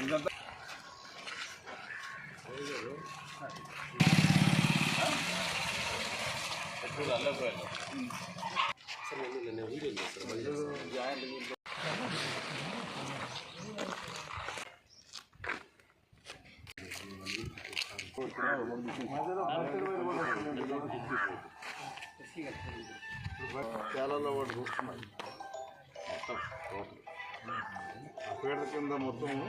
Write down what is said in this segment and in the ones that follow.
ఇదంతా చాలాలో వాడు చూస్తున్నాయి. మొత్తం పేడ కింద మొత్తం.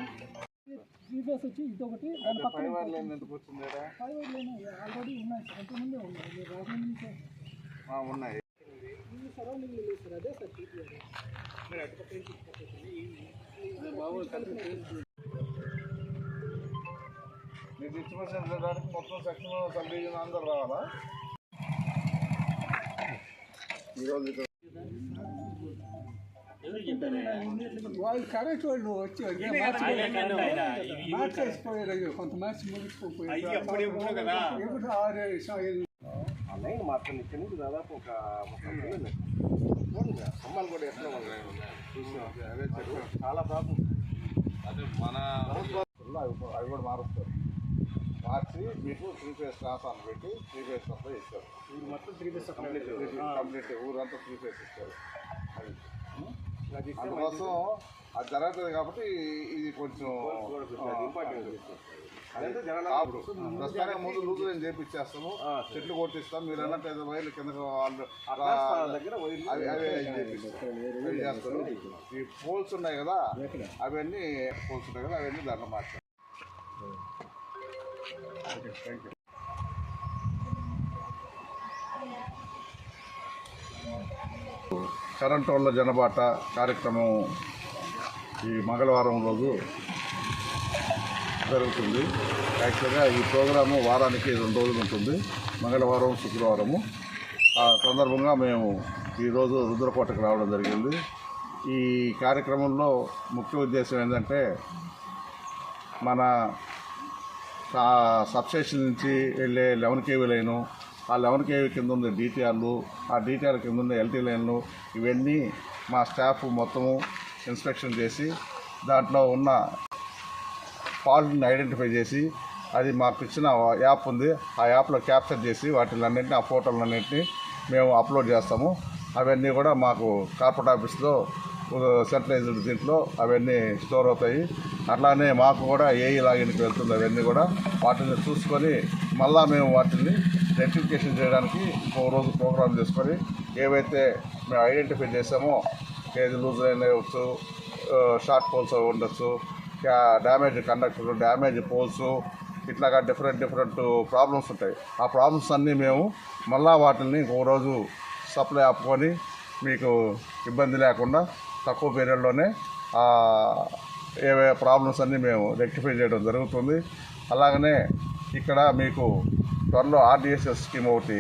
ఫేస్ వచ్చి ఇదొకటి దాని పక్కన వాళ్ళు ఎందుకు వచ్చింది? ఫైవ్ ఆల్రెడీ ఉన్నాయి సార్ ఎంతమంది ఉన్నారు మీరు నుంచి ఆ, ఉన్నాయి. ఈ సరౌండింగ్ లేదు సార్ అదే సార్ టీపీఆర్ మీకు ఇన్స్టిమేషన్ చేయడానికి మొత్తం సెక్షన్ సబ్ డివిజన్ అందరు రావాలా? ఈరోజు వాళ్ళు కరెక్ట్ వాళ్ళు వచ్చి మార్చేసిపోయారు కొంత మార్చి ముగిసిపోయారు ఆరు ఐదు ఆ లైన్ మాత్రం ఇక్కడ నుంచి దాదాపు ఒక ముప్పై కిలోమీటర్ చూడండి అమ్మాలు కూడా ఎట్లా చూసాం చాలా ప్రాబ్లం అదే మన అవి కూడా మారుస్తారు. మార్చి మీకు త్రీ ఫేస్ ట్రాన్స్ఫార్మర్ పెట్టి త్రీ ఫేస్ సప్లై ఇస్తారు. మొత్తం త్రీ ఫేస్ కంప్లీట్ కంప్లీట్. ఊరంతా త్రీ ఫేస్ ఇస్తారు. అది. అందుకోసం అది జరుగుతుంది కాబట్టి ఇది కొంచెం. ప్రస్తుతానికి ముందు లూజు నేను చేపిచ్చేస్తాము. చెట్లు కొట్టిస్తాం. మీరు అన్నట్టు ఏదో వైర్లు. అవి చేస్తారు ఈ పోల్స్ ఉన్నాయి కదా అవన్నీ పోల్స్ ఉన్నాయి కదా అవన్నీ దాంట్లో మార్చాం. థ్యాంక్ యూ కరెంట్ వాళ్ళ జనబాట కార్యక్రమం ఈ మంగళవారం రోజు జరుగుతుంది. యాక్చువల్గా ఈ ప్రోగ్రాము వారానికి రెండు రోజులు ఉంటుంది. మంగళవారం శుక్రవారము. ఆ సందర్భంగా మేము ఈరోజు రుద్రకోటకు రావడం జరిగింది. ఈ కార్యక్రమంలో ముఖ్య ఉద్దేశం ఏంటంటే మన సబ్స్టేషన్ నుంచి వెళ్ళే లెవెన్ కేవీ లైను ఆ లెవెన్ కేవీ కింద ఉన్న డీటీఆర్లు ఆ డీటీఆర్ కింద ఉన్న ఎల్టీ లైన్లు ఇవన్నీ మా స్టాఫ్ మొత్తము ఇన్స్పెక్షన్ చేసి దాంట్లో ఉన్న ఫాల్ట్ని ఐడెంటిఫై చేసి అది మాకు ఇచ్చిన యాప్ ఉంది. ఆ యాప్లో క్యాప్చర్ చేసి వాటిలన్నింటినీ ఆ ఫోటోలన్నింటినీ మేము అప్లోడ్ చేస్తాము. అవన్నీ కూడా మాకు కార్పొరేట్ ఆఫీస్లో సెంట్రలైజ్డ్ దీంట్లో అవన్నీ స్టోర్ అవుతాయి. అట్లానే మాకు కూడా ఏఈ లాగిన్కి వెళ్తుంది అవన్నీ కూడా. వాటిని చూసుకొని మళ్ళా మేము వాటిని రెక్టిఫికేషన్ చేయడానికి ఒక రోజు ప్రోగ్రామ్ చేసుకొని ఏవైతే మేము ఐడెంటిఫై చేసామో ఏది లూజ్ లైన్ అవ్వచ్చు షార్ట్ పోల్స్ ఉండొచ్చు డ్యామేజ్ కండక్టర్ డ్యామేజ్ పోల్స్ ఇట్లాగా డిఫరెంట్ డిఫరెంట్ ప్రాబ్లమ్స్ ఉంటాయి. ఆ ప్రాబ్లమ్స్ అన్నీ మేము మళ్ళా వాటిని ఒక రోజు సప్లై ఆపుకొని మీకు ఇబ్బంది లేకుండా తక్కువ పీరియడ్లోనే ఏవే ప్రాబ్లమ్స్ అన్నీ మేము రెక్టిఫై చేయడం జరుగుతుంది. అలాగనే ఇక్కడ మీకు త్వరలో ఆర్డిఎస్ఎస్ స్కీమ్ ఒకటి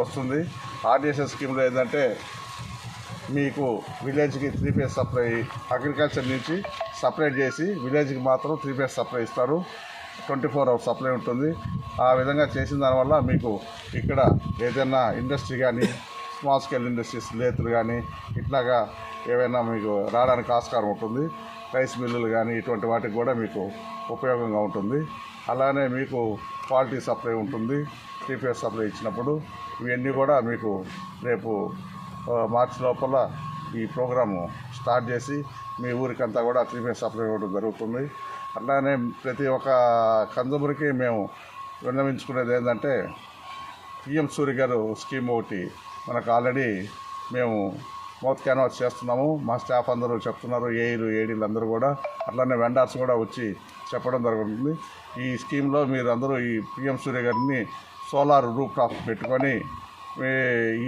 వస్తుంది. ఆర్డిఎస్ఎస్ స్కీమ్లో ఏంటంటే మీకు విలేజ్కి త్రీ ఫేస్ సప్లై అగ్రికల్చర్ నుంచి సపరేట్ చేసి విలేజ్కి మాత్రం త్రీ ఫేస్ సప్లై ఇస్తారు. ట్వంటీ ఫోర్ అవర్స్ సప్లై ఉంటుంది. ఆ విధంగా చేసిన దానివల్ల మీకు ఇక్కడ ఏదైనా ఇండస్ట్రీ కానీ స్మాల్ స్కేల్ ఇండస్ట్రీస్ లేతులు కానీ ఇట్లాగా ఏవైనా మీకు రావడానికి ఆస్కారం ఉంటుంది. రైస్ మిల్లులు కానీ ఇటువంటి వాటికి కూడా మీకు ఉపయోగంగా ఉంటుంది. అలానే మీకు క్వాలిటీ సప్లై ఉంటుంది. త్రీ సప్లై ఇచ్చినప్పుడు ఇవన్నీ కూడా మీకు రేపు మార్చి లోపల ఈ ప్రోగ్రాము స్టార్ట్ చేసి మీ ఊరికంతా కూడా త్రీ సప్లై ఇవ్వడం జరుగుతుంది. అట్లానే ప్రతి ఒక్క కన్జూమర్కి మేము విన్నవించుకునేది ఏంటంటే పిఎం సూర్య గారు స్కీమ్ ఒకటి మనకు ఆల్రెడీ మేము మౌత్ క్యాన్వాస్ చేస్తున్నాము. మా స్టాఫ్ అందరూ చెప్తున్నారు ఏఈలు ఏడీలు అందరూ కూడా. అట్లానే వెండర్స్ కూడా వచ్చి చెప్పడం జరుగుతుంది. ఈ స్కీమ్లో మీరు అందరూ ఈ పిఎం సూర్య గారిని సోలార్ రూప్ టాప్ పెట్టుకొని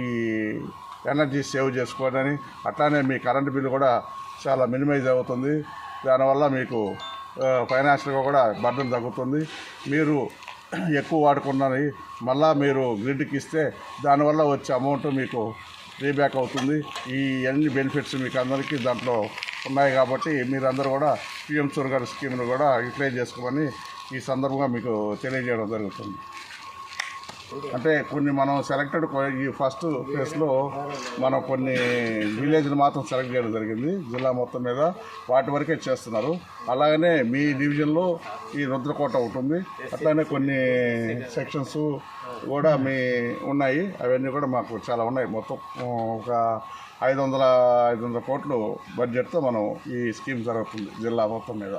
ఈ ఎనర్జీ సేవ్ చేసుకోవాలని అట్లానే మీ కరెంటు బిల్లు కూడా చాలా మినిమైజ్ అవుతుంది. దానివల్ల మీకు ఫైనాన్షియల్గా కూడా బర్డన్ తగ్గుతుంది. మీరు ఎక్కువ వాడుకున్నది మళ్ళా మీరు గ్రిడ్కి ఇస్తే దానివల్ల వచ్చే అమౌంట్ మీకు రీబ్యాక్ అవుతుంది. ఈ అన్ని బెనిఫిట్స్ మీకు అందరికీ దాంట్లో ఉన్నాయి కాబట్టి మీరందరూ కూడా పిఎం సూర్ గారి స్కీమ్ను కూడా యూటిలైజ్ చేసుకోమని ఈ సందర్భంగా మీకు తెలియజేయడం జరుగుతుంది. అంటే కొన్ని మనం సెలెక్టెడ్ ఈ ఫస్ట్ ప్లేస్లో మనం కొన్ని విలేజ్ని మాత్రం సెలెక్ట్ చేయడం జరిగింది. జిల్లా మొత్తం మీద వాటి వరకే చేస్తున్నారు. అలాగనే మీ డివిజన్లో ఈ రుద్రకోట ఉంటుంది అట్లానే కొన్ని సెక్షన్స్ కూడా మీ ఉన్నాయి. అవన్నీ కూడా మాకు చాలా ఉన్నాయి. మొత్తం ఒక ఐదు వందల ఐదు వందల కోట్లు బడ్జెట్తో మనం ఈ స్కీమ్ జరుగుతుంది జిల్లా మొత్తం మీద.